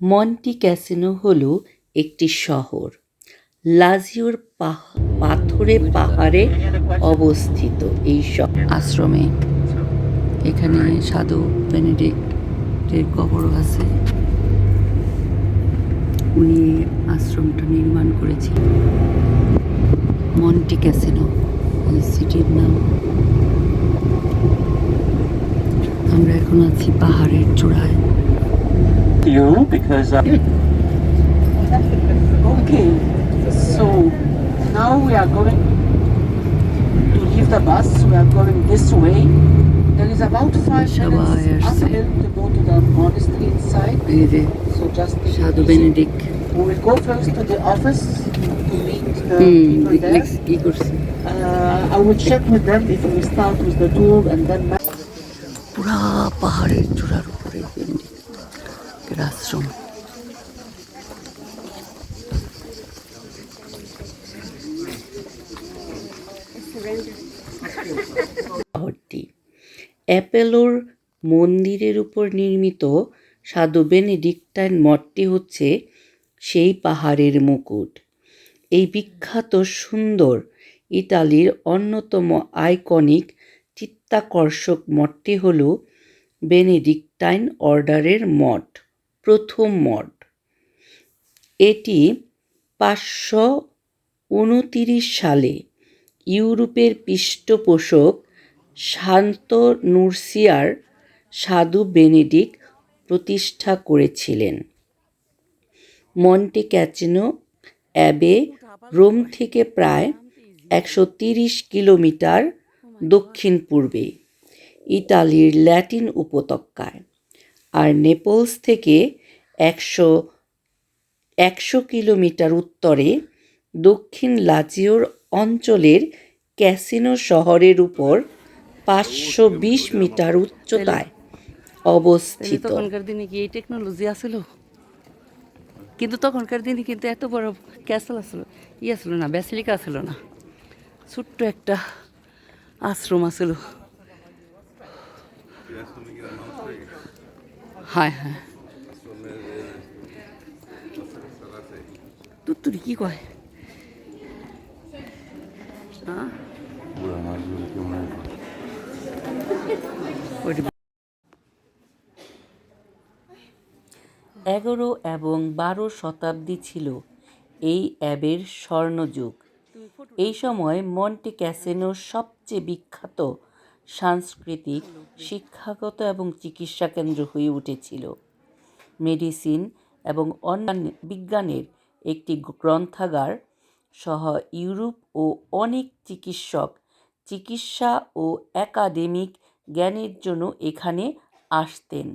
Monty casino হল একটি শহর। লাজিওর পাথুরে পাহাড়ে অবস্থিত এই আশ্রমে। এখানে সাধু বেনেডিক্টের কবরও আছে। উনি আশ্রমটা নির্মাণ করেছিলেন। মন্টি ক্যাসিনো, এই সিটির নাম। আমরা এখন আছি পাহাড়ের চূড়ায়। you because uh, okay so now we are going to leave the bus we are going this way there is about five Shabbat minutes Yahrzeit. uphill to go to the monastery inside এই যে so just take it সাধু easy. Benedict we will go first to the office to meet the hmm people there ই করছি uh, I will check with them if we start with the tour and then পুরা পাহাড়ের চূড়ার উপরে আশ্রম শহরটি অ্যাপেলোর মন্দিরের উপর নির্মিত সাধু বেনেডিক্টাইন মঠটি হচ্ছে সেই পাহাড়ের মুকুট। এই বিখ্যাত সুন্দর ইতালির অন্যতম আইকনিক চিত্তাকর্ষক মঠটি হল বেনেডিক্টাইন অর্ডারের মঠ। প্রথম মঠ এটি পাঁচশো উনতিরিশ সালে ইউরোপের পৃষ্ঠপোষক শান্ত নুরসিয়ার সাধু বেনেডিক প্রতিষ্ঠা করেছিলেন। মন্টে ক্যাচিনো অ্যাবে রোম থেকে প্রায় একশো তিরিশ কিলোমিটার দক্ষিণ পূর্বে ইতালির ল্যাটিন উপত্যকায়। আর নেপলস থেকে একশো একশো কিলোমিটার উত্তরে দক্ষিণ লাজিওর অঞ্চলের ক্যাসিনো শহরের উপর পাঁচশো বিশ মিটার উচ্চতায় অবস্থিত। তখনকার দিনে কি এই টেকনোলজি আসছিল কিন্তু তখনকার দিনে কিন্তু এত বড় ক্যাসেল আসলো ই আসলো না ব্যাসিলিকা আসলো না। ছোট্ট একটা আশ্রম আসলো হ্যাঁ হ্যাঁ। এগারো এবং বারো শতাব্দী ছিল এই অ্যাবের স্বর্ণযুগ। এই সময় মন্টে ক্যাসিনো সবচেয়ে বিখ্যাত সাংস্কৃতিক, শিক্ষাগত এবং চিকিৎসা কেন্দ্র হয়ে উঠেছিল। মেডিসিন এবং অন্যান্য বিজ্ঞানের একটি গ্রন্থাগার সহ ইউরোপ ও অনেক চিকিৎসক, চিকিৎসা ও একাডেমিক জ্ঞানের জন্য এখানে আসতেন।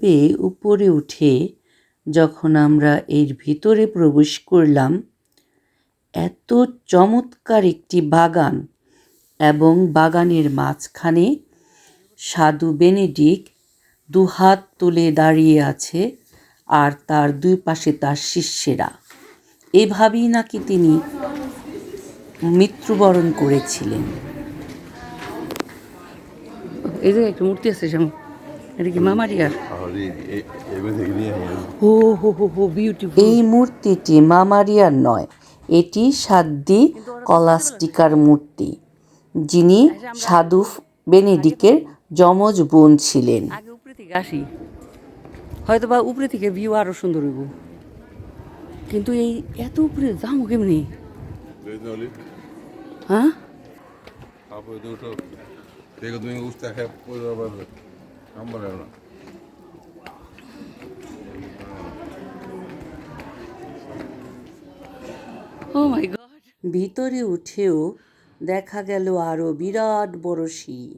বেয়ে উপরে উঠে যখন আমরা এর ভিতরে প্রবেশ করলাম এত চমৎকার একটি বাগান এবং বাগানের মাঝখানে সাধু বেনেডিক দুহাত তুলে দাঁড়িয়ে আছে আর তার দুই পাশে তার শিষ্যেরা। এভাবেই নাকি তিনি মৃত্যুবরণ করেছিলেন। এই যে একটা মূর্তি আছে সামনে এটা কি মামারিয়ার ও হো হো হো বিউটিফুল এই মূর্তিটি মামারিয়ার নয় এটি সাদ্দি কলাস্টিকার মূর্তি যিনি সাধু বেনেডিকের যমজ বোন ছিলেন। আগে উপরে থেকে আসি। হয়তো বা উপরে থেকে ভিউ আরও সুন্দর হইব। কিন্তু এই এত উপরে যাব কেমনি? হ্যাঁ? গড ভিতরে উঠেও দেখা গেল আরও বিরাট বড় সিঁড়ি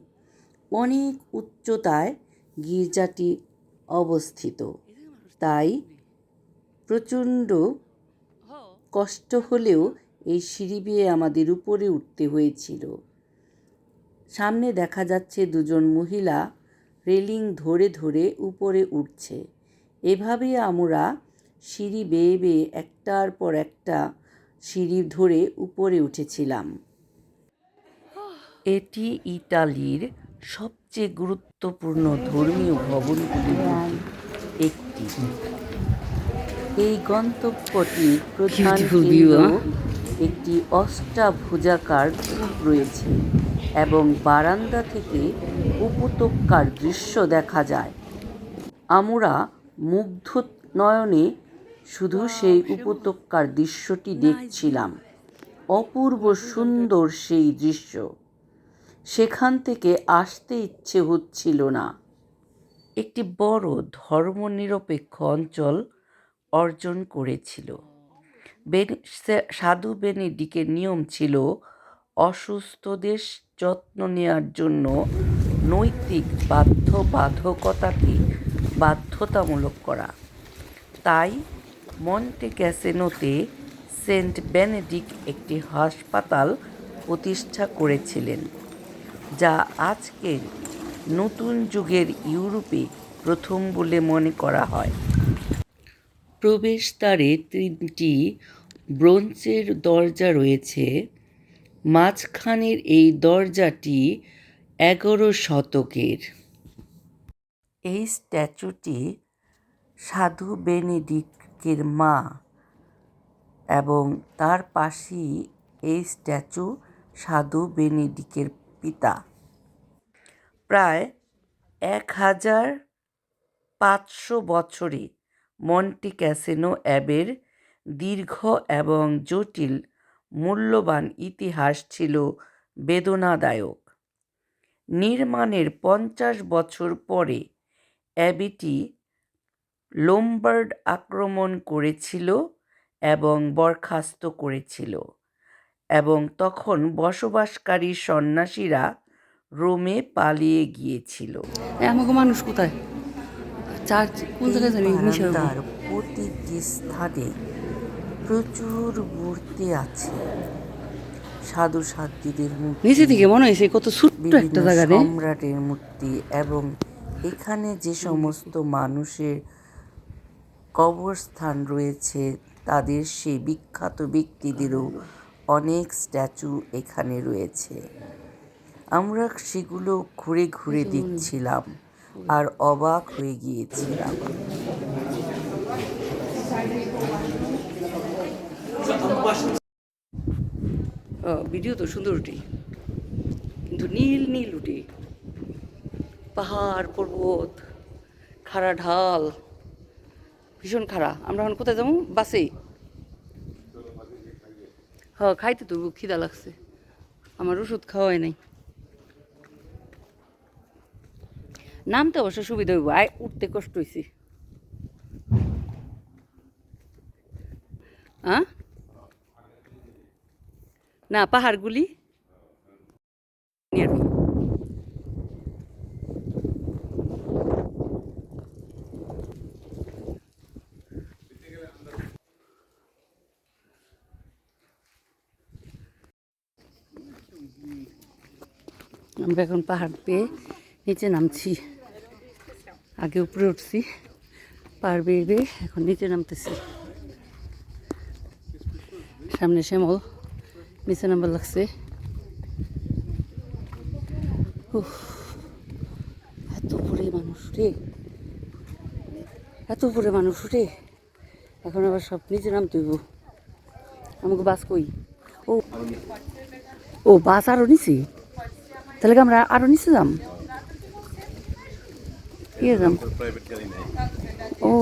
অনেক উচ্চতায় গির্জাটি অবস্থিত। তাই প্রচণ্ড কষ্ট হলেও এই সিঁড়ি বেয়ে আমাদের উপরে উঠতে হয়েছিল। সামনে দেখা যাচ্ছে দুজন মহিলা রেলিং ধরে ধরে উপরে উঠছে। এভাবে আমরা সিঁড়ি বেয়ে বেয়ে একটার পর একটা সিঁড়ি ধরে উপরে উঠেছিলাম। এটি ইতালির সবচেয়ে গুরুত্বপূর্ণ ধর্মীয় ভবনগুলির একটি। এই গন্তব্যটি প্রধান? একটি অষ্টাভুজাকার কূপ রয়েছে এবং বারান্দা থেকে উপত্যকার দৃশ্য দেখা যায়। আমরা মুগ্ধ নয়নে শুধু সেই উপত্যকার দৃশ্যটি দেখছিলাম। অপূর্ব সুন্দর সেই দৃশ্য। সেখান থেকে আসতে ইচ্ছে হচ্ছিল না। একটি বড় ধর্মনিরপেক্ষ অঞ্চল অর্জন করেছিল। সাধু বেনেডিকের নিয়ম ছিল অসুস্থদের যত্ন নেওয়ার জন্য নৈতিক বাধ্যবাধকতাকে বাধ্যতামূলক করা। তাই মন্টে ক্যাসেনোতে সেন্ট বেনেডিক একটি হাসপাতাল প্রতিষ্ঠা করেছিলেন, যা আজকের নতুন যুগের ইউরোপে প্রথম বলে মনে করা হয়। প্রবেশদ্বারে তিনটি ব্রোঞ্জের দরজা রয়েছে। মাঝখানের এই দরজাটি এগারো শতকের। এই স্ট্যাচুটি সাধু বেনেডিক্টের মা এবং তার পাশেই এই স্ট্যাচু সাধু বেনেডিকের পিতা। প্রায় এক হাজার পাঁচশো বছরে মন্টি ক্যাসিনো অ্যাবের দীর্ঘ এবং জটিল মূল্যবান ইতিহাস ছিল বেদনাদায়ক। নির্মাণের পঞ্চাশ বছর পরে অ্যাবিটি লোমবার্ড আক্রমণ করেছিল এবং বরখাস্ত করেছিল এবং তখন বসবাসকারী সন্ন্যাসীরা রোমে পালিয়ে গিয়েছিল। আমাকে মানুষ কোথায়? চার্চ কোন জায়গায় তার প্রতিটি স্থানে প্রচুর মূর্তি আছে। সাধু সাধ্যীদের মূর্তি নিচে থেকে মনে হয়েছে কত ছোট্ট একটা জায়গা সম্রাটের মূর্তি এবং এখানে যে সমস্ত মানুষের কবরস্থান রয়েছে তাদের সেই বিখ্যাত ব্যক্তিদেরও অনেক স্ট্যাচু এখানে রয়েছে। আমরা সেগুলো ঘুরে ঘুরে দেখছিলাম আর অবাক হয়ে গিয়েছিলাম। ভিডিও তো সুন্দর উঠি কিন্তু নীল নীল উঠি পাহাড় পর্বত খাড়া ঢাল। ভীষণ খারাপ। আমরা এখন কোথায় যাব? বাসে হ্যাঁ খাইতে তো খিদা লাগছে। আমার ওষুধ খাওয়াই নাই। নামতে অবশ্য সুবিধা হইব। আয়, উঠতে কষ্ট হয়েছে হ্যাঁ না, পাহাড়গুলি নিয়ে আসব। আমরা এখন পাহাড় পেয়ে নিচে নামছি। আগে উপরে উঠছি, পাহাড় বেয়ে বেয়ে এখন নিচে নামতেছি। সামনে শ্যামল, নিচে নাম্বার লাগছে। এত উপরে মানুষ রে। এত উপরে মানুষ রে। এখন আবার সব নিচে নামতে হইব। আমাকে বাস কই? ও ও বাস আরও নিচে? তাহলে আমরা আরও নিচে যাম? ইয়ে যাম। ও।